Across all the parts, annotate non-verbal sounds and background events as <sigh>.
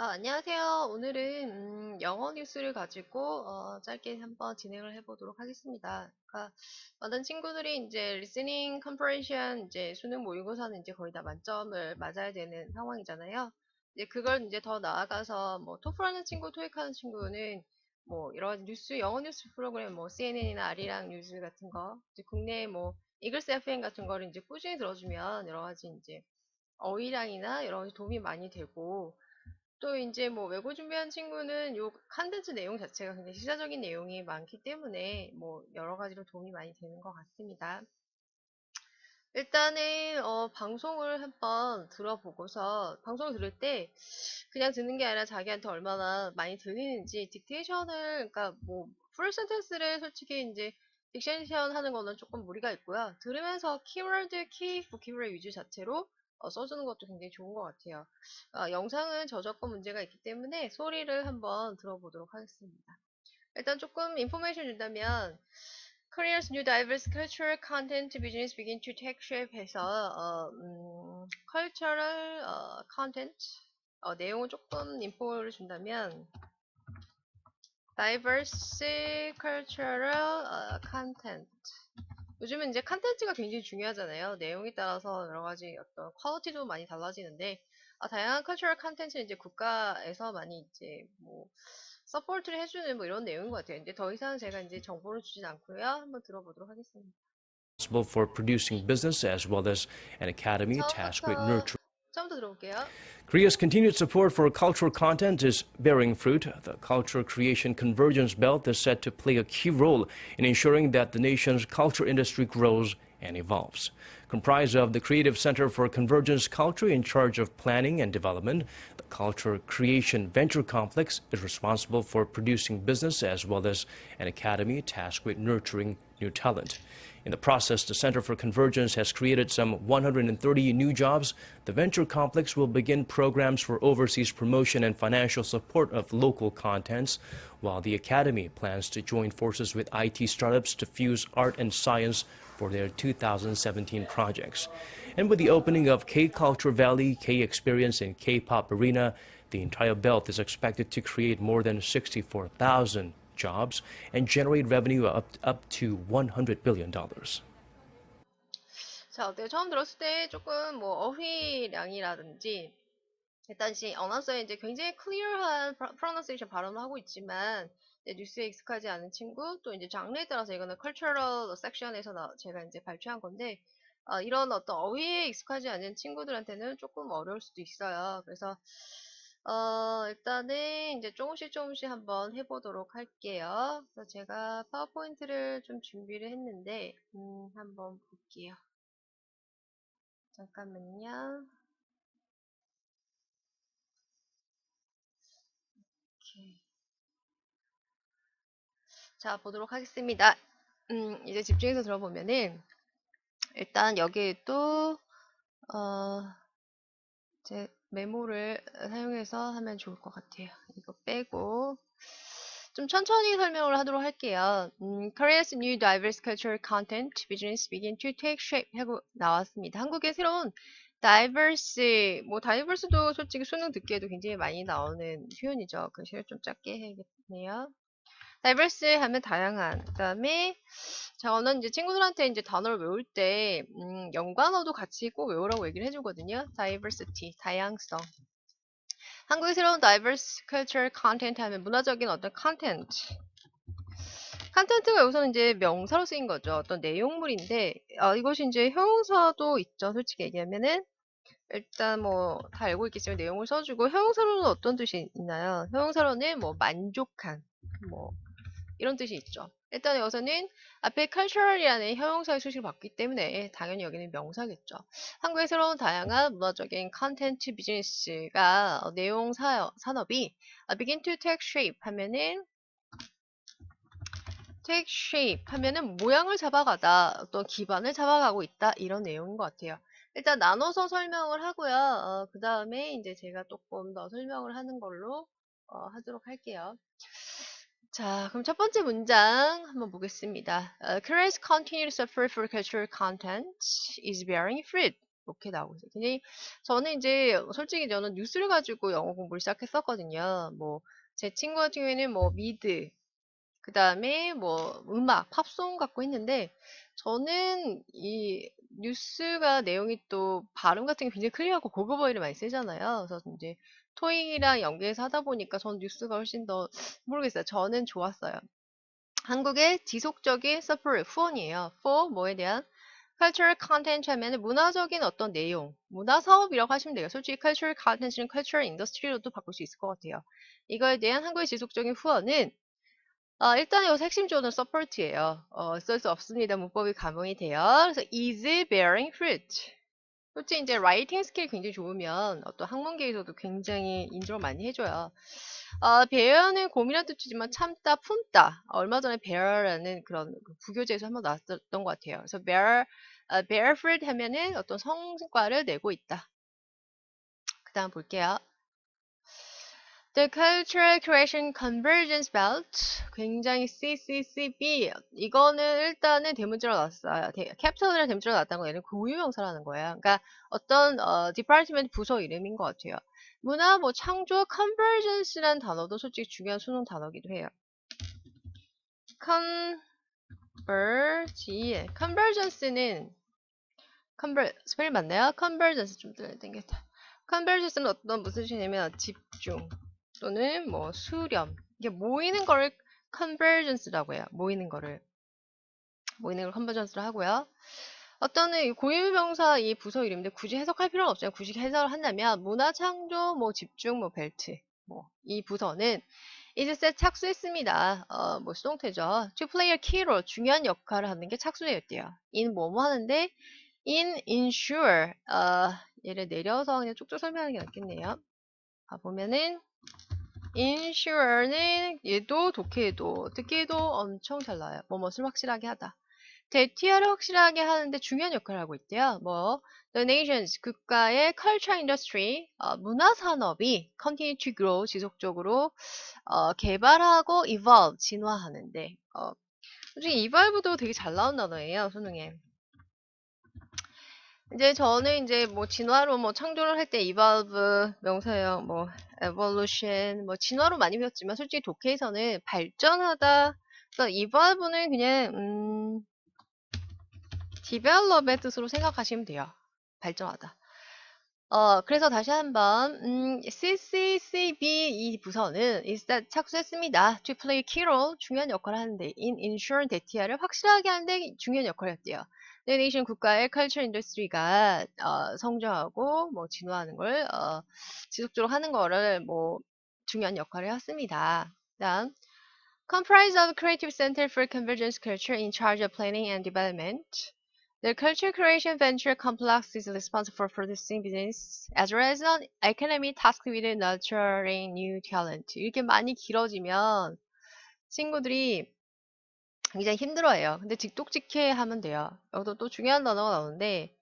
아, 안녕하세요. 오늘은 음, 영어 뉴스를 가지고 어, 짧게 한번 진행을 해보도록 하겠습니다. 그러니까 많은 친구들이 이제 listening comprehension 이제 수능 모의고사는 이제 거의 다 만점을 맞아야 되는 상황이잖아요. 이제 그걸 이제 더 나아가서 뭐 토플하는 친구, 토익하는 친구는 뭐 이런 뉴스, 영어 뉴스 프로그램 뭐 CNN이나 아리랑 뉴스 같은 거, 국내 뭐 이글스 FM 같은 거를 이제 꾸준히 들어주면 여러 가지 이제 어휘량이나 여러 가지 도움이 많이 되고 또 이제 뭐 외고 준비한 친구는 요 컨텐츠 내용 자체가 굉장히 시사적인 내용이 많기 때문에 뭐 여러 가지로 도움이 많이 되는 것 같습니다. 일단은 어, 방송을 한번 들어보고서 방송을 들을 때 그냥 듣는 게 아니라 자기한테 얼마나 많이 들리는지 딕테이션을 그러니까 뭐 풀 센텐스를 솔직히 이제 딕션 하는 거는 조금 무리가 있고요. 들으면서 키워드, 키, 보키브레 위주 자체로 어, 써주는 것도 굉장히 좋은 것 같아요. 어, 영상은 저작권 문제가 있기 때문에 소리를 한번 들어보도록 하겠습니다. 일단 조금 인포메이션 준다면 Korea's new diverse cultural content business begin to take shape 해서 어, 음, cultural 어, content 어, 내용을 조금 인포를 준다면 diverse cultural 어, content 요즘은 이제 컨텐츠가 굉장히 중요하잖아요. 내용에 따라서 여러 가지 어떤 퀄리티도 많이 달라지는데 아, 다양한 cultural 컨텐츠는 이제 국가에서 많이 이제 뭐 서포트를 해주는 뭐 이런 내용인 것 같아요. 이제 더 이상 제가 이제 정보를 주진 않고요. 한번 들어보도록 하겠습니다. responsible for producing business as well as an academy tasked with nurturing. Korea's continued support for cultural content is bearing fruit. The culture Creation Convergence Belt is set to play a key role in ensuring that the nation's culture industry grows and evolves. Comprised of the Creative Center for Convergence Culture in charge of planning and development, the Culture Creation Venture Complex is responsible for producing business as well as an academy tasked with nurturing new talent. In the process, the Center for Convergence has created some 130 new jobs. The venture complex will begin programs for overseas promotion and financial support of local contents, while the Academy plans to join forces with IT startups to fuse art and science for their 2017 projects. And with the opening of K Culture Valley, K Experience, and K Pop Arena, the entire belt is expected to create more than 64,000 jobs and generate revenue up, up to $100 billion. 자, 어때요? 처음 들었을 때 조금 뭐 어휘량이라든지 일단 시 언어서에 이제 굉장히 클리어한 프로너세이션 발음을 하고 있지만 뉴스에 익숙하지 않은 친구 또 이제 장르에 따라서 이거는 컬처럴 섹션에서 나- 제가 이제 발표한 건데 어, 이런 어떤 어휘에 익숙하지 않은 친구들한테는 조금 어려울 수도 있어요. 그래서 어, 일단은 이제 조금씩 조금씩 한번 해보도록 할게요. 그래서 제가 파워포인트를 좀 준비를 했는데 음, 한번 볼게요. 잠깐만요. 오케이. 자, 보도록 하겠습니다. 음, 이제 집중해서 들어보면은, 일단 여기에 또, 어, 제 메모를 사용해서 하면 좋을 것 같아요. 이거 빼고, 좀 천천히 설명을 하도록 할게요. 음, Korea's new diverse cultural content business begin to take shape 하고 나왔습니다. 한국의 새로운 diverse, 뭐 diverse도 솔직히 수능 듣기에도 굉장히 많이 나오는 표현이죠. 글씨를 좀 작게 해야겠네요. Diverse 하면 다양한. 그 다음에, 자, 저는 이제 친구들한테 이제 단어를 외울 때, 음, 연관어도 같이 꼭 외우라고 얘기를 해주거든요. diversity, 다양성. 한국의 새로운 diverse cultural content 하면 문화적인 어떤 content. 컨텐츠가 여기서는 이제 명사로 쓰인 거죠. 어떤 내용물인데, 어, 이것이 이제 형용사도 있죠. 솔직히 얘기하면은. 일단 뭐, 다 알고 있겠지만 내용을 써주고, 형용사로는 어떤 뜻이 있나요? 형용사로는 뭐, 만족한, 뭐, 이런 뜻이 있죠. 일단 여기서는 앞에 cultural이라는 형용사의 수식을 받기 때문에 당연히 여기는 명사겠죠. 한국의 새로운 다양한 문화적인 컨텐츠 비즈니스가 어, 내용 사, 산업이 어, begin to take shape 하면은 take shape 하면은 모양을 잡아가다 어떤 기반을 잡아가고 있다 이런 내용인 것 같아요. 일단 나눠서 설명을 하고요. 어, 그 다음에 이제 제가 조금 더 설명을 하는 걸로 어, 하도록 할게요. 자, 그럼 첫 번째 문장 한번 보겠습니다. Uh, Korea's continue to suffer for cultural content is bearing fruit. 이렇게 나오고 있어요. 굉장히 저는 이제 솔직히 저는 뉴스를 가지고 영어 공부를 시작했었거든요. 뭐 제 친구 같은 경우에는 뭐 미드, 그 다음에 뭐 음악, 팝송 갖고 했는데 저는 이 뉴스가 내용이 또 발음 같은 게 굉장히 클리어하고 고급 어휘를 많이 쓰잖아요. 그래서 이제 토익이랑 연계해서 하다 보니까 저는 뉴스가 훨씬 더 <sniffs> 모르겠어요. 저는 좋았어요. 한국의 지속적인 support, 후원이에요. for 뭐에 대한 cultural content 하면 문화적인 어떤 내용, 문화 사업이라고 하시면 돼요. 솔직히 cultural content는 cultural industry로도 바꿀 수 있을 것 같아요. 이거에 대한 한국의 지속적인 후원은 어, 일단 여기서 핵심 조는 support예요. 어, 쓸 수 없습니다. 문법이 감용이 돼요. 그래서 is bearing fruit. 솔직히 이제 라이팅 스킬 굉장히 좋으면 어떤 학문계에서도 굉장히 인정을 많이 해줘요. 어, bear는 고민한 뜻이지만 참다, 품다. 어, 얼마 전에 bear라는 그런 그 부교재에서 한번 나왔던 것 같아요. 그래서 bear, 어, bear fruit 하면은 어떤 성과를 내고 있다. 그 다음 볼게요. The Cultural Creation Convergence Belt 굉장히 CCCB 이거는 일단은 대문자로 나왔어요. 대, 캡처들의 대문자로 나왔다는 거 얘는 고유명사라는 거예요. 그러니까 어떤 어, 디파트먼트 부서 이름인 것 같아요. 문화 뭐 창조 convergence라는 단어도 솔직히 중요한 수능 단어기도 해요. converge convergence는 conver 스펠 맞나요? convergence 좀 땡겼다. convergence는 어떤 무슨 뜻이냐면 집중 또는 뭐 수렴 이게 모이는 거를 convergence라고 해요. 모이는 거를 모이는 걸 convergence로 하고요. 어떤 고유명사 이 부서 이름인데 굳이 해석할 필요는 없어요. 굳이 해석을 한다면 문화 창조 뭐 집중 뭐 벨트 뭐 이 부서는 is set 착수했습니다. 어, 뭐 수동태죠. to play a key role 중요한 역할을 하는 게 착수되어 있대요. in 뭐뭐 하는데 in ensure 어, 얘를 내려서 그냥 쭉쭉 설명하는 게 낫겠네요. 아, 보면은 insure는 얘도 독해도 듣기에도 엄청 잘 나와요. 뭐뭇을 확실하게 하다. 대티아를 확실하게 하는데 중요한 역할을 하고 있대요. 뭐 the nations 국가의 culture industry 어, 문화 산업이 continue to grow 지속적으로 어, 개발하고 evolve 진화하는데 어, 솔직히 evolve도 되게 잘 나온 단어예요 수능에. 이제 저는 이제 뭐 진화로 뭐 창조를 할 때 evolve 명사형 뭐 evolution 뭐 진화로 많이 배웠지만 솔직히 독해에서는 발전하다 그래서 evolve는 그냥 음 develop의 뜻으로 생각하시면 돼요. 발전하다. 어, 그래서 다시 한번, 음, CCCB 이 부서는 that 착수했습니다. to play key role, 중요한 역할을 하는데, in ensuring data를 확실하게 하는데 중요한 역할을 했대요. The nation 국가의 culture industry가, 어, 성장하고, 뭐, 진화하는 걸, 어, 지속적으로 하는 거를, 뭐, 중요한 역할을 했습니다. 다음, comprise of creative center for convergence culture in charge of planning and development. The Culture Creation Venture Complex is responsible for producing business as well as an economy tasked with nurturing new talent. 이렇게 많이 길어지면 친구들이 굉장히 힘들어해요. 근데 직독직해 하면 돼요. 여기도 또 중요한 단어가 나오는데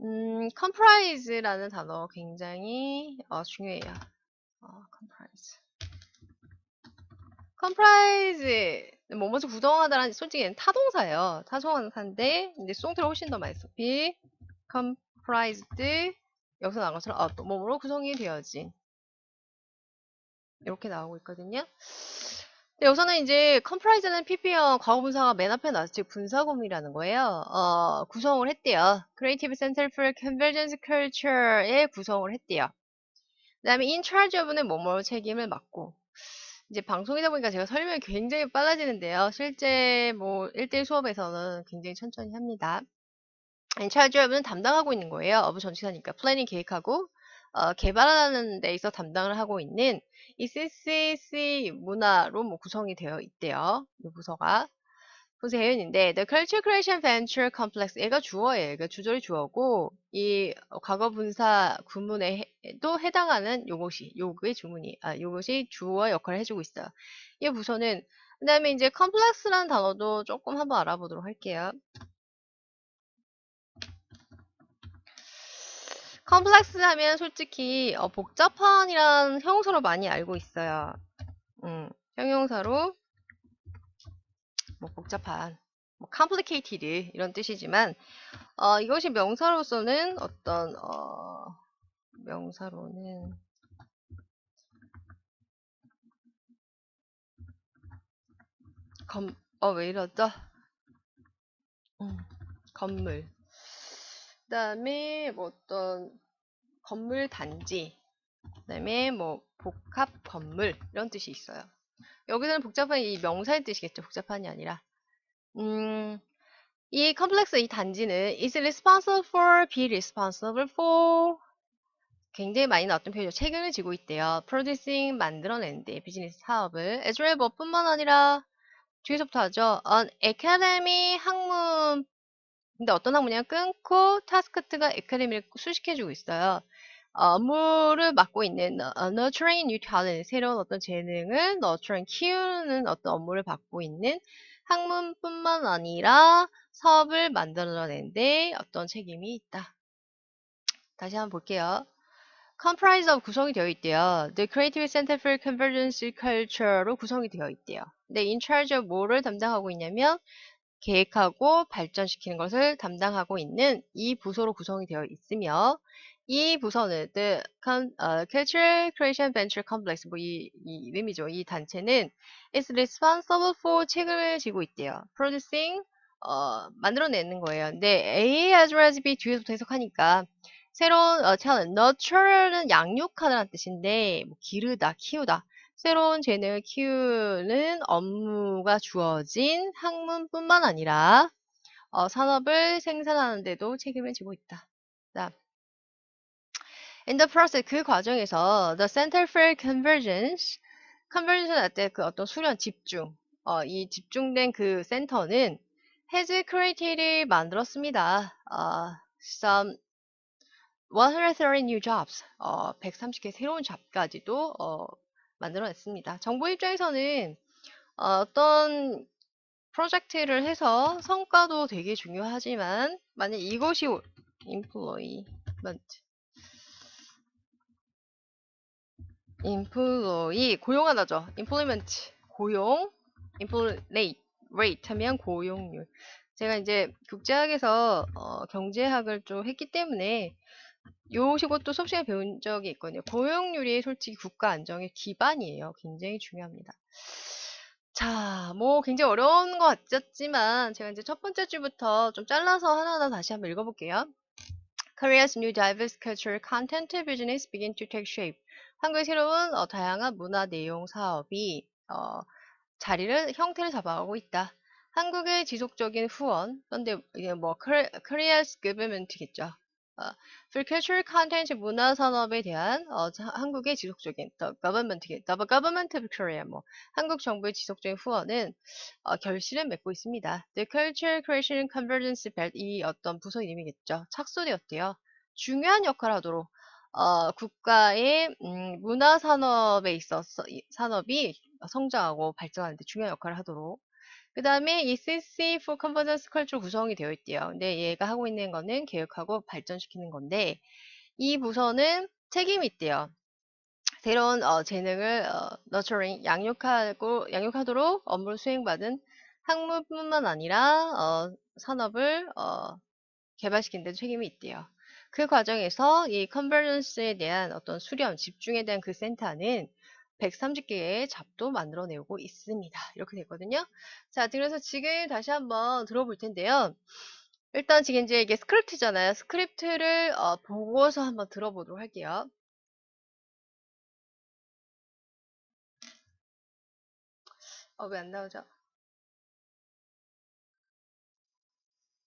음, comprise라는 단어 굉장히 어, 중요해요. 어, comprise. Comprise 뭐뭐를 구성하다라는 솔직히 타동사예요. 타동사인데 이제 수동태를 훨씬 더 많이 써. be comprised 여기서 나온 것처럼 어, 또 뭐뭐로 구성이 되어진 이렇게 나오고 있거든요. 근데 여기서는 이제 comprise는 PP형 과거분사가 맨 앞에 나왔죠. 즉 분사구문이라는 거예요. 어, 구성을 했대요. Creative Center for Convergence Culture에 구성을 했대요. 그 다음에 in charge of는 뭐뭐 책임을 맡고 이제 방송이다 보니까 제가 설명이 굉장히 빨라지는데요. 실제 뭐 1대1 수업에서는 굉장히 천천히 합니다. 인차지 업은 담당하고 있는 거예요. 어부 전치사니까 플래닝 계획하고 어, 개발하는 데 있어 담당을 하고 있는 이 CCC 문화로 뭐 구성이 되어 있대요. 이 부서가. 보세요인데 The Culture Creation Venture Complex 얘가 주어예요. 얘가 주절이 주어고 이 과거 분사 구문에도 해당하는 요것이 요거의 주문이 아 요것이 주어 역할을 해주고 있어요. 이 부서는 그다음에 이제 complex라는 단어도 조금 한번 알아보도록 할게요. 컴플렉스 하면 솔직히 어, 복잡한이란 형용사로 많이 알고 있어요. 음, 형용사로 뭐 복잡한 뭐 complicated 이런 뜻이지만 어, 이것이 명사로서는 어떤 어, 명사로는 검, 어, 왜 이러죠? 음, 건물. 그 다음에 뭐 어떤 건물 단지. 그 다음에 뭐 복합 건물. 이런 뜻이 있어요. 여기서는 복잡한 이 명사의 뜻이겠죠. 복잡한이 아니라. 음, 이 컴플렉스 이 단지는 is responsible for, be responsible for 굉장히 많이 나왔던 표현이죠. 책임을 지고 있대요. producing 만들어낸대 비즈니스 사업을 as well 뭐뿐만 아니라 뒤에서부터 하죠. on academy 학문 근데 어떤 학문이냐 끊고 타스크트가 academy를 수식해주고 있어요. 어, 업무를 맡고 있는 어, nurturing new talent 새로운 어떤 재능을 nurturing 키우는 어떤 업무를 맡고 있는 학문뿐만 아니라 사업을 만들어내는데 어떤 책임이 있다. 다시 한번 볼게요. comprise of 구성이 되어 있대요. The Creative Center for Convergence Culture로 구성이 되어 있대요. 근데 in charge of 뭐를 담당하고 있냐면 계획하고 발전시키는 것을 담당하고 있는 이 부서로 구성이 되어 있으며 이 부서는 The 어, Cultural Creation Venture Complex 뭐 이 이 이름이죠. 이 단체는 is responsible for 책임을 지고 있대요. Producing 어, 만들어내는 거예요. 근데 A as well as B 뒤에서부터 해석하니까 새로운 어, talent, nurture는 양육하다는 뜻인데 뭐 기르다, 키우다. 새로운 재능을 키우는 업무가 주어진 학문뿐만 아니라 어, 산업을 생산하는 데도 책임을 지고 있다. 자, in the process 그 과정에서 the Center for Convergence, convergence 할 때 그 어떤 수련, 집중, 어, 이 집중된 그 센터는 has created 만들었습니다. 어, some 130 new jobs, 어, 130개 새로운 잡까지도 어, 만들어냈습니다. 정부 입장에서는 어, 어떤 프로젝트를 해서 성과도 되게 중요하지만 만약 이것이 employment, employee 고용하다죠. employment 고용, employment rate 하면 고용률. 제가 이제 국제학에서 어, 경제학을 좀 했기 때문에 요것도 수업 시간에 배운 적이 있거든요. 고용률이 솔직히 국가 안정의 기반이에요. 굉장히 중요합니다. 자, 뭐 굉장히 어려운 것 같았지만 제가 이제 첫 번째 줄부터 좀 잘라서 하나하나 다시 한번 읽어볼게요. Korea's new diverse cultural content business begin to take shape. 한국의 새로운 어, 다양한 문화 내용 사업이 어, 자리를 형태를 잡아가고 있다. 한국의 지속적인 후원, 근데 이게 뭐 Korea- Korea's government겠죠. 어, for cultural content 문화 산업에 대한 어, 자- 한국의 지속적인 the government, the government of Korea 뭐 한국 정부의 지속적인 후원은 어, 결실을 맺고 있습니다. The Cultural Creation Convergence Belt 이 어떤 부서 이름이겠죠. 착수되었대요. 중요한 역할을 하도록 어, 국가의 음, 문화 산업에 있어서 이 산업이 성장하고 발전하는데 중요한 역할을 하도록 그 다음에 이 CC for Convergence Culture 구성이 되어 있대요. 근데 얘가 하고 있는 거는 계획하고 발전시키는 건데 이 부서는 책임이 있대요. 새로운 어, 재능을 어, nurturing 양육하고 양육하도록 업무를 수행받은 학문뿐만 아니라 어, 산업을 어, 개발시키는 데 책임이 있대요. 그 과정에서 이 컨버전스에 대한 어떤 수렴, 집중에 대한 그 센터는 130개의 잡도 만들어내고 있습니다. 이렇게 됐거든요. 자, 그래서 지금 다시 한번 들어볼 텐데요. 일단 지금 이제 이게 스크립트잖아요. 스크립트를 어, 보고서 한번 들어보도록 할게요. 어, 왜 안 나오죠?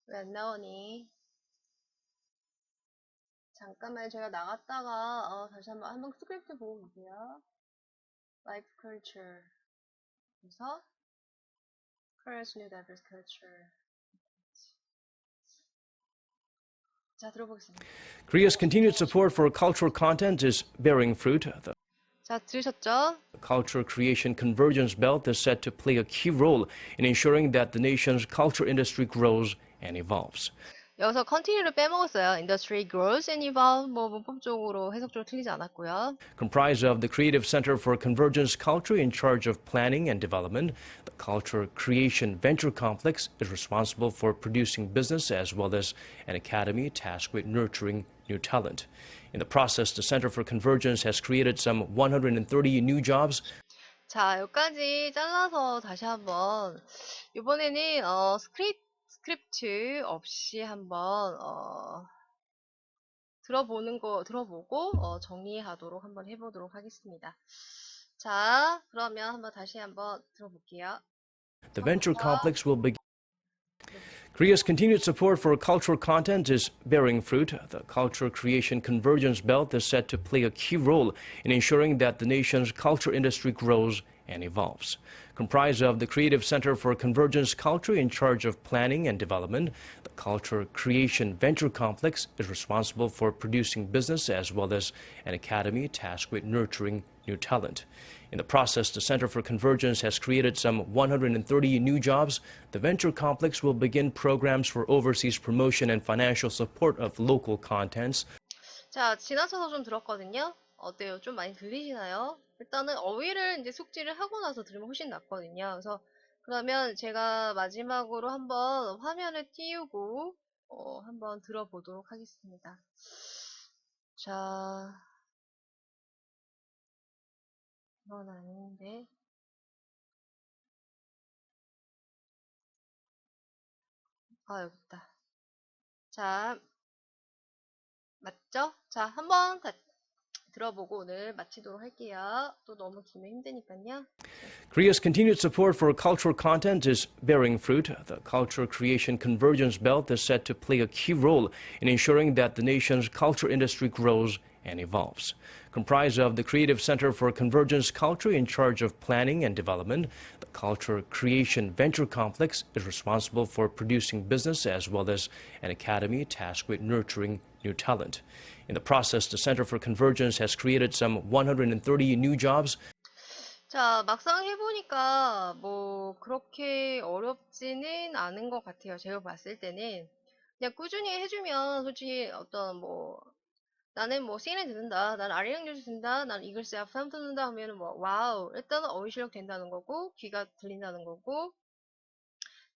왜 안 나오니? 잠깐만 제가 나갔다가 어, 다시 한번 한번 스크립트 보고 볼게요. Life Culture 그래서 Korea's New Diverse Culture 자 들어보겠습니다. Korea's continued support for cultural content is bearing fruit. The 자 들으셨죠? Culture Creation Convergence Belt is set to play a key role in ensuring that the nation's culture industry grows and evolves. 여기서 continue를 빼먹었어요. industry grows and evolve 뭐 문법적으로 해석적으로 틀리지 않았고요. Comprised of the Creative Center for Convergence Culture in charge of planning and development, the Culture Creation Venture Complex is responsible for producing business as well as an academy tasked with nurturing new talent. In the process, the Center for Convergence has created some 130 new jobs 자, 여기까지 잘라서 다시 한번 이번에는 어, 스크립, 스크립트 없이 한번 어, 들어보는 거 들어보고 어, 정리하도록 한번 해보도록 하겠습니다. 자, 그러면 한번 다시 한번 들어볼게요. The venture complex will begin. Korea's continued support for cultural content is bearing fruit. The Culture Creation Convergence Belt is set to play a key role in ensuring that the nation's culture industry grows and evolves. Comprised of the Creative Center for Convergence Culture in charge of planning and development, the Culture Creation Venture Complex is responsible for producing business as well as an academy tasked with nurturing new talent. In the process, the Center for Convergence has created some 130 new jobs. The venture complex will begin programs for overseas promotion and financial support of local contents. 자, 지나쳐서 좀 들었거든요. 어때요? 좀 많이 들리시나요? 일단은 어휘를 이제 숙지를 하고 나서 들으면 훨씬 낫거든요. 그래서 그러면 제가 마지막으로 한번 화면을 띄우고 어, 한번 들어보도록 하겠습니다. 자, 이건 아닌데. 아, 여기 있다. 자, 맞죠? 자, 한번 다 들어보고 오늘 마치도록 할게요. 또 너무 길면 힘드니까요. Korea's continued support for cultural content is bearing fruit. The Culture Creation Convergence Belt is set to play a key role in ensuring that the nation's culture industry grows and evolves. Comprised of the Creative Center for Convergence Culture in charge of planning and development, the Culture Creation Venture Complex is responsible for producing business as well as an academy tasked with nurturing new talent. In the process, the Center for Convergence has created some 130 new jobs 자, 막상 해보니까 뭐 그렇게 어렵지는 않은 것 같아요. 제가 봤을 때는 그냥 꾸준히 해주면 솔직히 어떤 뭐 나는 뭐 CNN 듣는다, 나는 아리랑 뉴스 듣는다, 나는 이글스 FM 듣는다 하면은 뭐 와우 일단은 어휘 실력 된다는 거고 귀가 들린다는 거고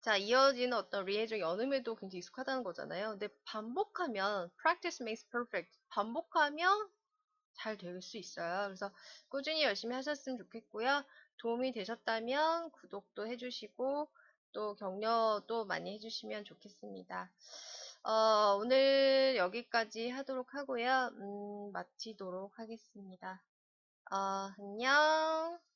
자 이어지는 어떤 리에적 연음에도 굉장히 익숙하다는 거잖아요. 근데 반복하면 practice makes perfect 반복하면 잘 될 수 있어요. 그래서 꾸준히 열심히 하셨으면 좋겠고요. 도움이 되셨다면 구독도 해주시고 또 격려도 많이 해주시면 좋겠습니다. 어, 오늘 여기까지 하도록 하고요. 음, 마치도록 하겠습니다. 어, 안녕.